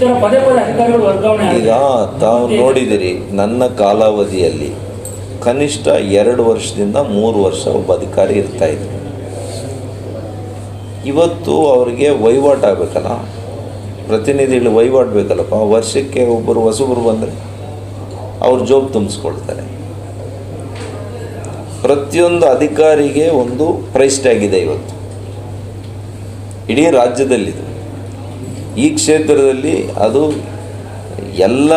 ತರ ಪದೇ ಪದೇ ಅಧಿಕಾರಿಗಳು ವರ್ಗಾವಣೆ ಈಗ. ತಾವು ನೋಡಿದಿರಿ ನನ್ನ ಕಾಲಾವಧಿಯಲ್ಲಿ ಕನಿಷ್ಠ ಎರಡು ವರ್ಷದಿಂದ ಮೂರು ವರ್ಷ ಒಬ್ಬ ಅಧಿಕಾರಿ ಇರ್ತಾ ಇದ್ರು. ಇವತ್ತು ಅವರಿಗೆ ವಹಿವಾಟು ಆಗಬೇಕಲ್ಲ? ಪ್ರತಿನಿಧಿಗಳು ವಹಿವಾಟು ಬೇಕಲ್ಲಪ್ಪ? ವರ್ಷಕ್ಕೆ ಒಬ್ಬರು ಹೊಸಬರು ಬಂದರೆ ಅವ್ರ ಜೋಬ್ ತುಂಬಿಸ್ಕೊಳ್ತಾರೆ. ಪ್ರತಿಯೊಂದು ಅಧಿಕಾರಿಗೆ ಒಂದು ಪ್ರೈಸ್ ಟ್ಯಾಗ್ ಇದೆ ಇವತ್ತು. ಇಡೀ ರಾಜ್ಯದಲ್ಲಿದೆ. ಈ ಕ್ಷೇತ್ರದಲ್ಲಿ ಅದು ಎಲ್ಲ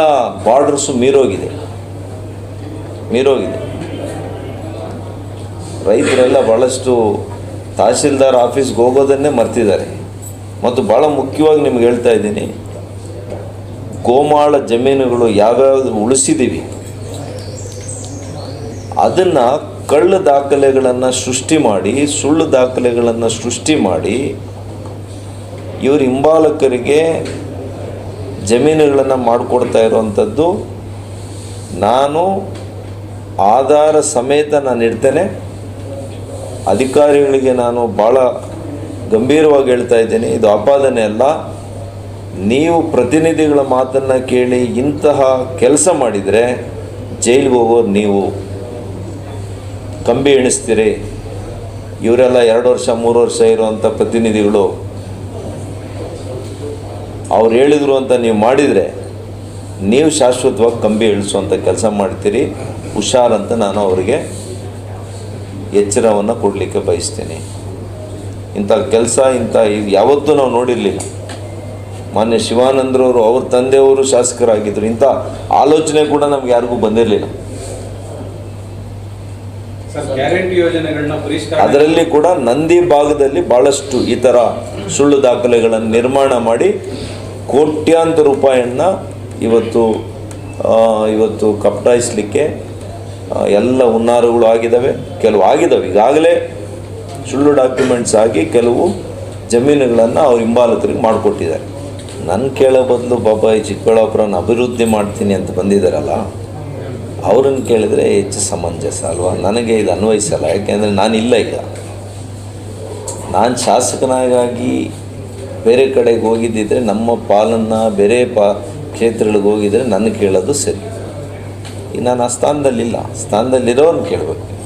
ಬಾರ್ಡರ್ಸು ಮೀರೋಗಿದೆ. ಮೀರೋಗಿದೆ. ರೈತರೆಲ್ಲ ಭಾಳಷ್ಟು ತಹಸೀಲ್ದಾರ್ ಆಫೀಸ್ಗೆ ಹೋಗೋದನ್ನೇ ಮರ್ತಿದ್ದಾರೆ. ಮತ್ತು ಭಾಳ ಮುಖ್ಯವಾಗಿ ನಿಮ್ಗೆ ಹೇಳ್ತಾ ಇದ್ದೀನಿ, ಗೋಮಾಳ ಜಮೀನುಗಳು ಯಾವ್ಯಾವ್ದು ಉಳಿಸಿದ್ದೀವಿ ಅದನ್ನು ಕಳ್ಳ ದಾಖಲೆಗಳನ್ನು ಸೃಷ್ಟಿ ಮಾಡಿ, ಸುಳ್ಳು ದಾಖಲೆಗಳನ್ನು ಸೃಷ್ಟಿ ಮಾಡಿ ಇವ್ರ ಹಿಂಬಾಲಕರಿಗೆ ಜಮೀನುಗಳನ್ನು ಮಾಡಿಕೊಡ್ತಾ ಇರುವಂಥದ್ದು. ನಾನು ಆಧಾರ ಸಮೇತ ನಾನು ಇಡ್ತೇನೆ. ಅಧಿಕಾರಿಗಳಿಗೆ ನಾನು ಭಾಳ ಗಂಭೀರವಾಗಿ ಹೇಳ್ತಾ ಇದ್ದೇನೆ. ಇದು ಆಪಾದನೆ ಅಲ್ಲ. ನೀವು ಪ್ರತಿನಿಧಿಗಳ ಮಾತನ್ನು ಕೇಳಿ ಇಂತಹ ಕೆಲಸ ಮಾಡಿದರೆ ಜೈಲಿಗೆ ಹೋಗೋರು ನೀವು. ಕಂಬಿ ಎಣಿಸ್ತೀರಿ. ಇವರೆಲ್ಲ ಎರಡು ವರ್ಷ, ಮೂರು ವರ್ಷ ಇರುವಂಥ ಪ್ರತಿನಿಧಿಗಳು. ಅವ್ರು ಹೇಳಿದರು ಅಂತ ನೀವು ಮಾಡಿದರೆ ನೀವು ಶಾಶ್ವತವಾಗಿ ಕಂಬಿ ಇಳಿಸುವಂಥ ಕೆಲಸ ಮಾಡ್ತೀರಿ. ಹುಷಾರಂತ ನಾನು ಅವರಿಗೆ ಎಚ್ಚರವನ್ನು ಕೊಡಲಿಕ್ಕೆ ಬಯಸ್ತೀನಿ. ಇಂಥ ಕೆಲಸ ಇಂಥ ಇದು ಯಾವತ್ತೂ ನಾವು ನೋಡಿರಲಿಲ್ಲ. ಮಾನ್ಯ ಶಿವಾನಂದ್ರವರು ಅವ್ರ ತಂದೆಯವರು ಶಾಸಕರಾಗಿದ್ದರು ಇಂಥ ಆಲೋಚನೆ ಕೂಡ ನಮ್ಗೆ ಯಾರಿಗೂ ಬಂದಿರಲಿಲ್ಲ. ಅದರಲ್ಲಿ ಕೂಡ ನಂದಿ ಭಾಗದಲ್ಲಿ ಭಾಳಷ್ಟು ಈ ಥರ ಸುಳ್ಳು ದಾಖಲೆಗಳನ್ನು ನಿರ್ಮಾಣ ಮಾಡಿ ಕೋಟ್ಯಾಂತರ ರೂಪಾಯಿಯನ್ನು ಇವತ್ತು ಇವತ್ತು ಕಪ್ಟಾಯಿಸಲಿಕ್ಕೆ ಎಲ್ಲ ಹುನ್ನಾರಗಳು ಆಗಿದ್ದಾವೆ ಕೆಲವು ಆಗಿದ್ದಾವೆ ಈಗಾಗಲೇ ಸುಳ್ಳು ಡಾಕ್ಯುಮೆಂಟ್ಸ್ ಆಗಿ ಕೆಲವು ಜಮೀನುಗಳನ್ನು ಅವ್ರ ಹಿಂಬಾಲಕರಿಗೆ ಮಾಡಿಕೊಟ್ಟಿದ್ದಾರೆ. ನನ್ನ ಕೇಳೋ ಬದಲು, ಬಾಬಾ, ಈ ಚಿಕ್ಕಬಳ್ಳಾಪುರನ ಅಭಿವೃದ್ಧಿ ಮಾಡ್ತೀನಿ ಅಂತ ಬಂದಿದ್ದಾರಲ್ಲ ಅವ್ರನ್ನ ಕೇಳಿದರೆ ಹೆಚ್ಚು ಸಮಂಜಸ ಅಲ್ವಾ? ನನಗೆ ಇದು ಅನ್ವಯಿಸಲ್ಲ. ಯಾಕೆಂದರೆ ನಾನಿಲ್ಲ ಈಗ. ನಾನು ಶಾಸಕನಾಗಾಗಿ ಬೇರೆ ಕಡೆಗೆ ಹೋಗಿದ್ದಿದ್ರೆ ನಮ್ಮ ಪಾಲನ್ನು ಬೇರೆ ಪಾ ಕ್ಷೇತ್ರಗಳಿಗೆ ಹೋಗಿದ್ರೆ ನನ್ನ ಕೇಳೋದು ಸರಿ. ನಾನು ಆ ಸ್ಥಾನದಲ್ಲಿಲ್ಲ. ಸ್ಥಾನದಲ್ಲಿರೋನು ಕೇಳಬೇಕು.